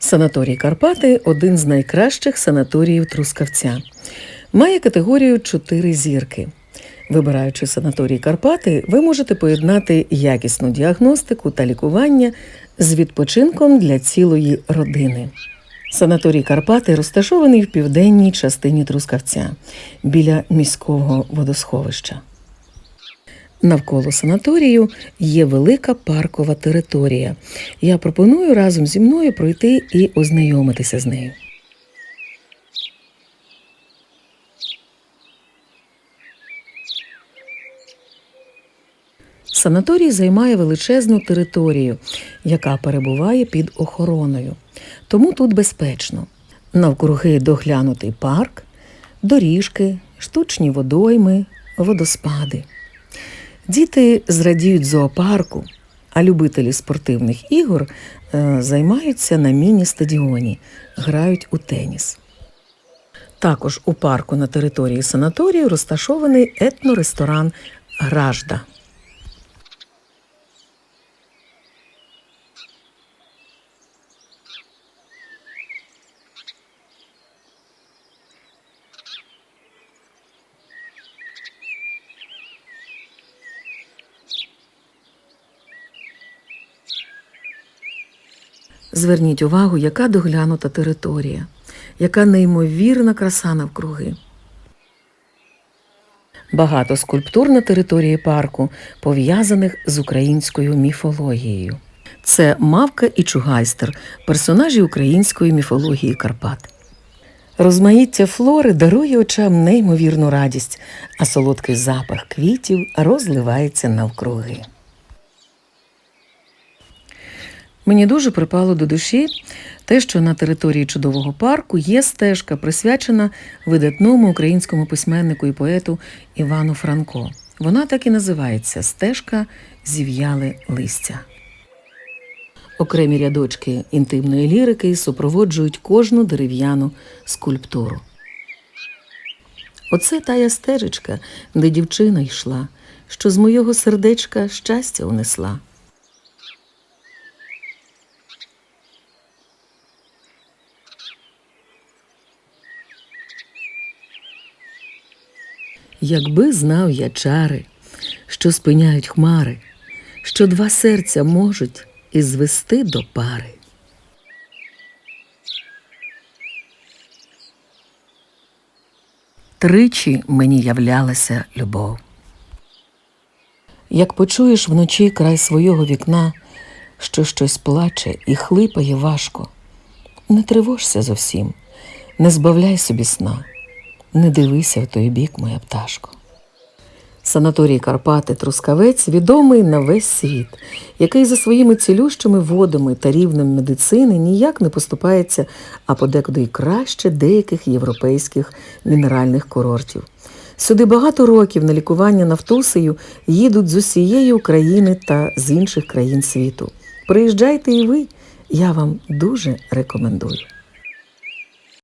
Санаторій Карпати один з найкращих санаторіїв Трускавця. Має категорію 4 зірки. Вибираючи санаторій Карпати, ви можете поєднати якісну діагностику та лікування з відпочинком для цілої родини. Санаторій Карпати розташований в південній частині Трускавця біля міського водосховища. Навколо санаторію є велика паркова територія. Я пропоную разом зі мною пройти і ознайомитися з нею. Санаторій займає величезну територію, яка перебуває під охороною. Тому тут безпечно. Навкруги доглянутий парк, доріжки, штучні водойми, водоспади. Діти зрадіють зоопарку, а любителі спортивних ігор е, займаються на міні-стадіоні, грають у теніс. Також у парку на території санаторію розташований етноресторан Гражда. Зверніть увагу, яка доглянута територія, яка неймовірна краса навкруги. Багато скульптур на території парку пов'язаних з українською міфологією. Це Мавка і Чугайстер, персонажі української міфології Карпат. Розмаїття флори дарує очам неймовірну радість, а солодкий запах квітів розливається навкруги. Мені дуже припало до душі те, що на території чудового парку є стежка, присвячена видатному українському письменнику і поету Івану Франко. Вона так і називається Стежка зів'яли листя. Окремі рядочки інтимної лірики супроводжують кожну дерев'яну скульптуру. Оце тая стежечка, де дівчина йшла, що з моєго сердечка щастя унесла. Якби знав я чари, що спиняють хмари, що два серця можуть і звести до пари. Тричі мені являлася любов. Як почуєш вночі край свого вікна, що щось плаче і хлипає важко, не тривожся зовсім, не збавляй собі сна, не дивися в той бік, моя пташко. Санаторій Карпати Трускавець відомий на весь світ, який за своїми цілющими водами та рівнем медицини ніяк не поступається, а подекуди й краще деяких європейських мінеральних курортів. Сюди багато років на лікування нафтусею їдуть з усієї України та з інших країн світу. Приїжджайте і ви, я вам дуже рекомендую.